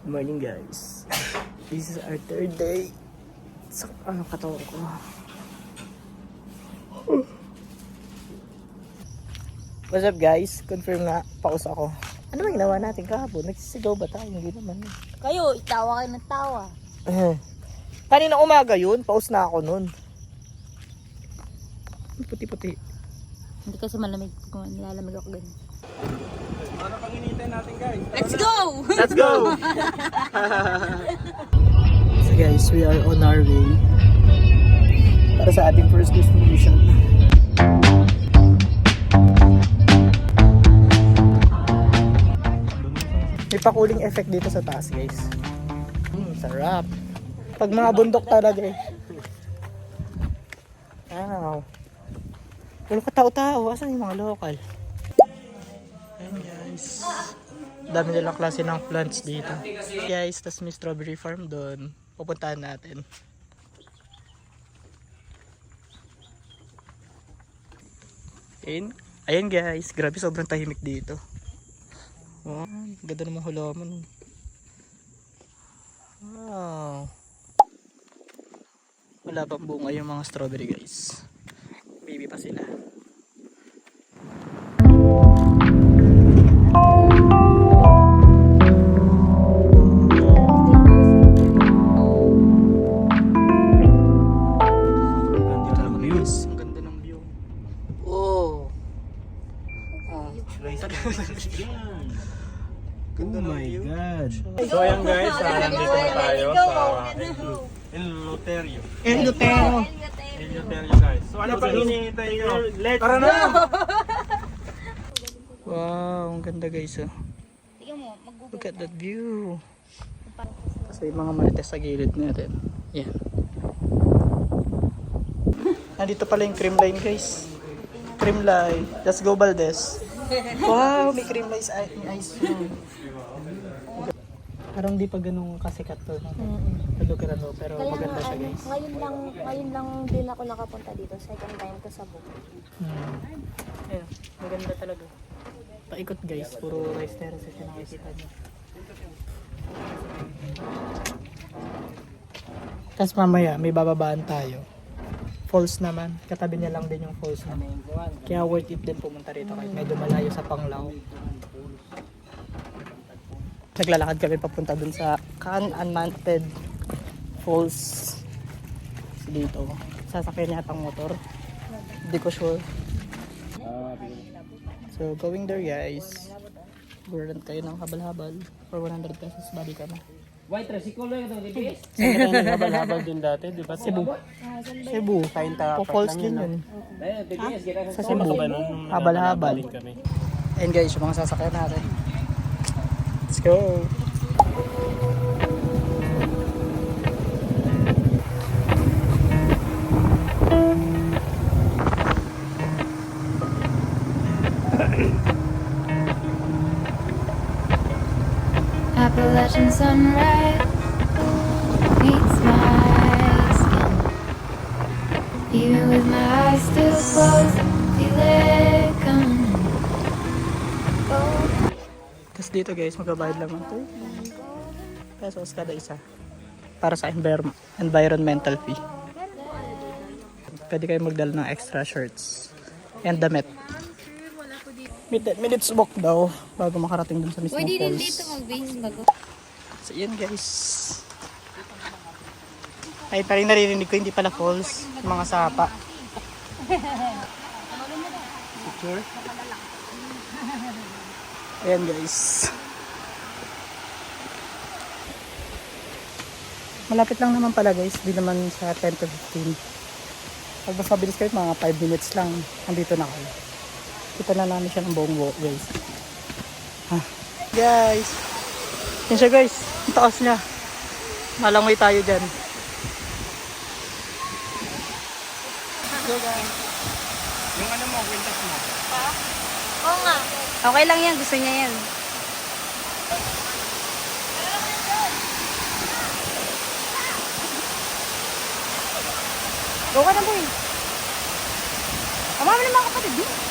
Good morning guys. This is our third day. Sa ano katawan ko. What's up guys? Confirm na paus ako. Ano ba ginawa natin kahapon? Nagsisigaw ba tayo? Hindi naman. Kayo, itawa kayo ng tawa. Eh. Kanina umaga yun, paus na ako nun. Puti-puti. Hindi kasi malamig kung nilalamig ako ganun. Ano pang hinihintay natin guys? Let's go! Let's go! so guys, we are on our way para sa ating first destination. May pa-cooling effect dito sa taas guys. Hmm, sarap. Pag mga bundok talaga eh. Wow. Wala ka tao-tao. Asan yung mga local? Ayan guys. Dami nilang klase ng plants dito. Guys, tas may strawberry farm doon. Pupuntahan natin. Ayun. Ayan guys, grabe sobrang tahimik dito. Wow, ganda namang halaman. Wow. Wala pang bunga yung mga strawberry guys. Baby pa sila. Ah, nandito na tayo sa El Loterio. El Lutero. El Loterio guys. So ano pang hinihintay nyo? Tara na! Wow, ang ganda guys oh. Look at that view. Kasi yung mga marites sa gilid natin. Yan. Nandito pala yung cream line guys. Cream line. Let's go Valdez. Wow, may cream line ice cream. Parang di pa ganun kasikat to. No? Sa lugar na to, pero Kaya maganda nga, siya ano, guys. ngayon lang, ngayon lang din ako nakapunta dito. Second time ko sa book. Hmm. Ayun, maganda talaga. Paikot guys, puro rice terraces yung nakikita nyo. Tapos mamaya, may bababaan tayo. Falls naman. Katabi niya lang din yung falls na. Kaya worth it din pumunta rito kahit medyo malayo sa Panglao. Naglalakad kami papunta dun sa Can Unmounted Falls. Dito. Sasakyan niya atang motor. Hindi ko sure. So, going there guys. Burden kayo ng habal-habal. For 100 pesos, bali ka na. White tricycle lang ito, di ba? Saan ka naghabal-habal din dati, di ba? Cebu. Cebu. Kain ta. Po falls din yun. Sa Cebu. Habal-habal. And guys, yung mga sasakyan natin. Let's go! Appalachian sunrise meets my skin. Even with my eyes still closed, feel it Dito guys, magbabayad lang ng 2 pesos kada isa. Para sa envir- environmental fee. Pwede kayo magdala ng extra shirts. And damit. May 10 minutes walk daw bago makarating dun sa mismong falls. mag-base bago. So yun guys. Ay pa rin naririnig ko hindi pala falls. Mga sapa. Picture. Ayan guys. Malapit lang naman pala guys. Di naman sa 10 to 15. Pag mas mabilis kayo, mga 5 minutes lang. Andito na kayo. Kita na namin siya ng buong buo guys. Ah. Guys. Yan siya guys. Ang taas niya. Malangoy tayo dyan. Go guys. Yung ano mo, kwintas mo. Oo nga. Okay lang yan, gusto niya yan. Go ka na boy. Tama mo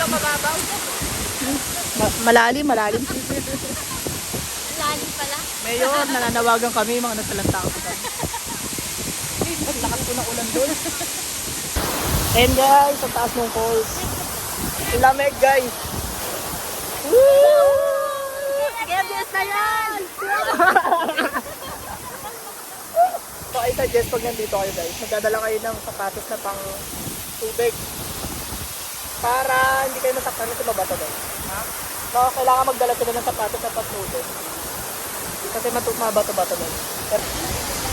ng mga kapatid. di? Ma- malalim, malalim. Lalim pala. Mayor, nananawagan kami, mga nasalanta ko kami. Ang lakas ko ng ulan doon. And guys, sa taas ng falls. Lamig guys. Woo! Gabriel na yan! So I suggest pag nandito kayo guys, magdadala kayo ng sapatos na pang tubig. Para hindi kayo masaktan na tumabato doon. Ha? So kailangan magdala sila ng sapatos na pang tubig. Kasi matu mabato-bato. Pero,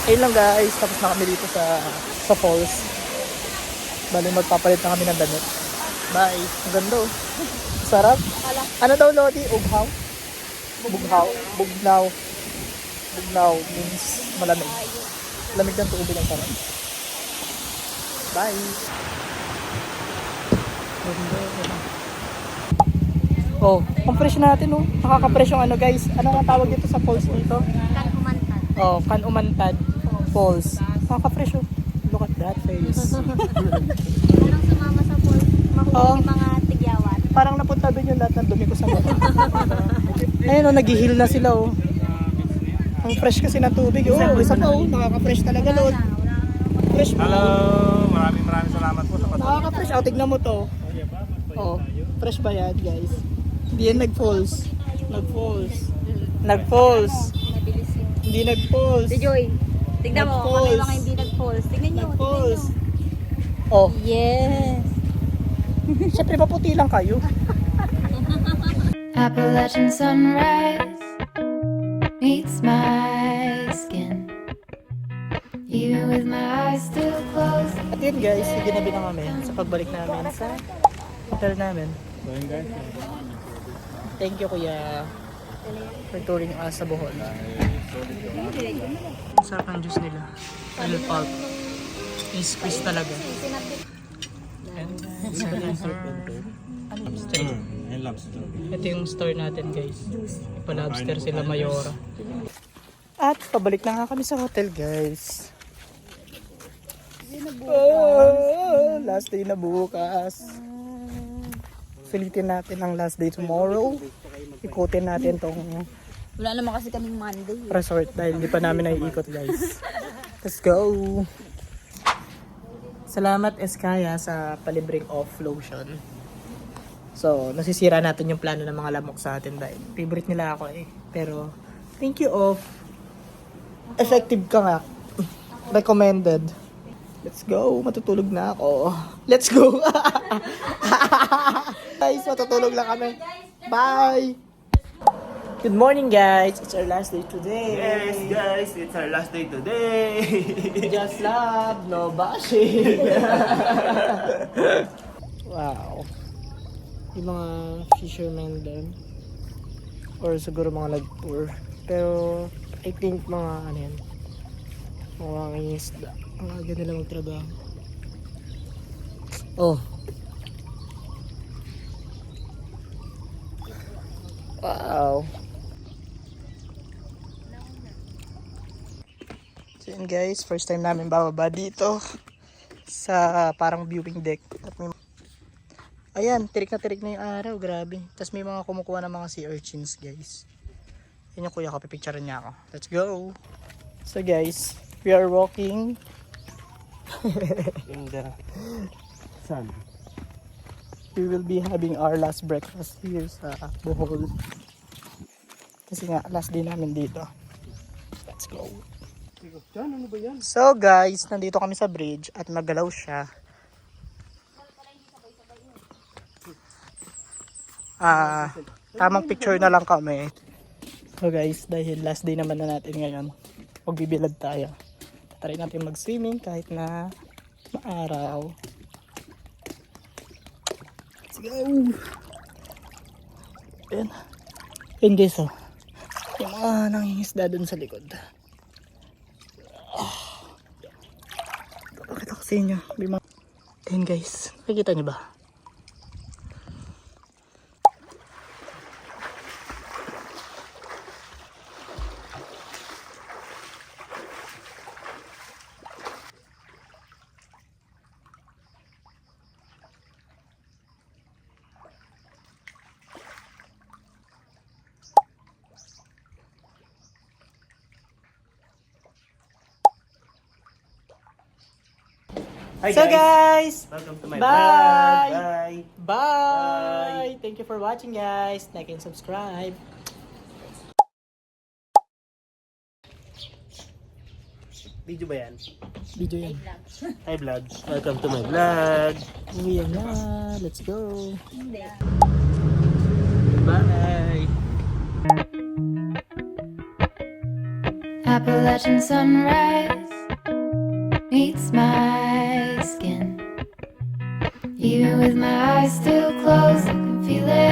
ayun lang guys, tapos na kami dito sa sa falls. Bali magpapalit na kami ng damit. Bye. Ang ganda oh. Sarap. Ano daw Lodi? Ughaw? Bughaw. Bugnaw. Bugnaw means malamig. Lamig ng tubig ang sarap. Bye. Oh, compression natin oh. Nakaka-press yung ano guys. Ano nga tawag dito sa falls dito? Kan kumantad. Oh, Kanumantad Falls. Nakaka-press oh. Look at that face. Anong sumama sa pool? Mahuli Oo. mga tigyawat. Parang napunta doon yung lahat ng dumi ko sa mata. Ayun oh, nag-heal na sila oh. Ang fresh kasi ng tubig. Oh, isa pa oh. Nakaka-fresh talaga Lord. Fresh mo. Hello! Maraming maraming salamat po sa patuloy. Nakaka-fresh. Oh, tignan mo to. Oh, fresh ba yan guys? Hindi yan nag-falls. Nag-falls. Nag-falls. Hindi nag-falls. Si Joy, tignan mo, kami Nag-falls. mga hindi nag-falls. Tignan nyo, Nag-falls. Oh, Yes! syempre maputi lang kayo. Appalachian sunrise meets my At yun guys, sige na kami sa pagbalik namin sa hotel namin. So yun guys. Thank you kuya for touring us sa Bohol. Ang sarap ng juice nila. Oil pulp. Yung squeeze talaga. And, Mm, yun lobster. Ito yung store natin guys. Pa-lobster sila Mayora. At pabalik na nga kami sa hotel guys. Oh, last day na bukas. Sulitin natin ang last day tomorrow. Ikutin natin tong Wala naman kasi kaming Monday. resort dahil di pa namin naiikot guys. Let's go! Salamat Eskaya sa palibreng off lotion. So, nasisira natin yung plano ng mga lamok sa atin dahil favorite nila ako eh. Pero, thank you off. Effective ka nga. Recommended. Let's go. Matutulog na ako. Let's go. guys, matutulog lang kami. Bye. Good morning guys. It's our last day today. Yes guys, it's our last day today. Just love, no bashing. wow. Yung mga fishermen doon. Or siguro mga nag-tour. Pero, I think mga ano yan. Mga isda. Ang aga nila magtrabaho. Oh. Wow. So yun guys, first time namin bababa dito sa parang viewing deck. At may Ayan, tirik na tirik na yung araw, grabe. Tapos may mga kumukuha ng mga sea urchins guys. Yun yung kuya ko, pipicturean niya ako. Let's go! So guys, we are walking. In the sun. We will be having our last breakfast here sa Bohol. Kasi nga, last day namin dito. Let's go! So guys, nandito kami sa bridge at magalaw siya. Ah, tamang picture na lang kami. So guys, dahil last day naman na natin ngayon, magbibilad tayo. Try natin mag-swimming kahit na maaraw. Let's go! Ayan. Ayan guys oh. Yung mga nangingisda dun sa likod. Pakita ko sa inyo. Ayan guys. Nakikita niyo ba? Hi, so guys, Welcome to my Bye. vlog. Bye. bye! Thank you for watching guys. Like and subscribe. Video ba yan? Video yan. Hi vlog. Welcome to my vlog. Uwi na. Let's go. Bye. Appalachian sunrise meets my skin. Even with my eyes still closed, I can feel it.